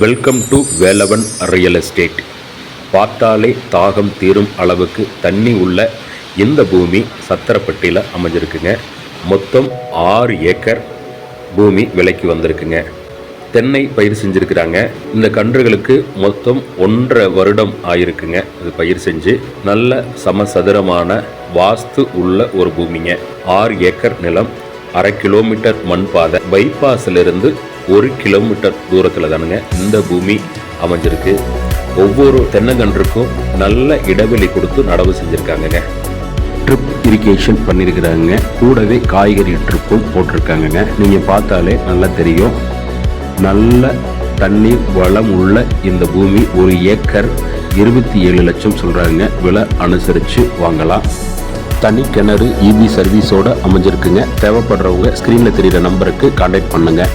Welcome to Velavan real estate பார்த்தாலே தாகம் தீரும் அளவுக்கு தண்ணி உள்ள இந்த பூமி சத்திரப்பட்டியில் அமைஞ்சிருக்குங்க. மொத்தம் ஆறு ஏக்கர் பூமி விலைக்கு வந்திருக்குங்க. தென்னை பயிர் செஞ்சுருக்கிறாங்க. இந்த கன்றுகளுக்கு மொத்தம் ஒன்றரை வருடம் ஆயிருக்குங்க. இது பயிர் செஞ்சு நல்ல சமசதுரமான வாஸ்து உள்ள ஒரு பூமிங்க. ஆறு ஏக்கர் நிலம் அரை கிலோமீட்டர் மண் பாதை பைபாஸ்ல இருந்து ஒரு கிலோமீட்டர் தூரத்தில் தானுங்க இந்த பூமி அமைஞ்சிருக்கு. ஒவ்வொரு தென்னங்கன்றுக்கும் நல்ல இடைவெளி கொடுத்து நடவு செஞ்சுருக்காங்கங்க. ட்ரிப் இரிகேஷன் பண்ணியிருக்கிறாங்க கூடவே காய்கறி ட்ரிப்பும் போட்டிருக்காங்கங்க. நீங்கள் பார்த்தாலே நல்லா தெரியும். நல்ல தண்ணீர் வளம் உள்ள இந்த பூமி ஒரு ஏக்கர் இருபத்தி ஏழு லட்சம் சொல்கிறாங்க விலை அனுசரித்து வாங்கலாம். தனி கிணறு இபி சர்வீஸோட அமைஞ்சிருக்குங்க. தேவைப்படுறவங்க ஸ்க்ரீனில் தெரிகிற நம்பருக்கு காண்டாக்ட் பண்ணுங்கள்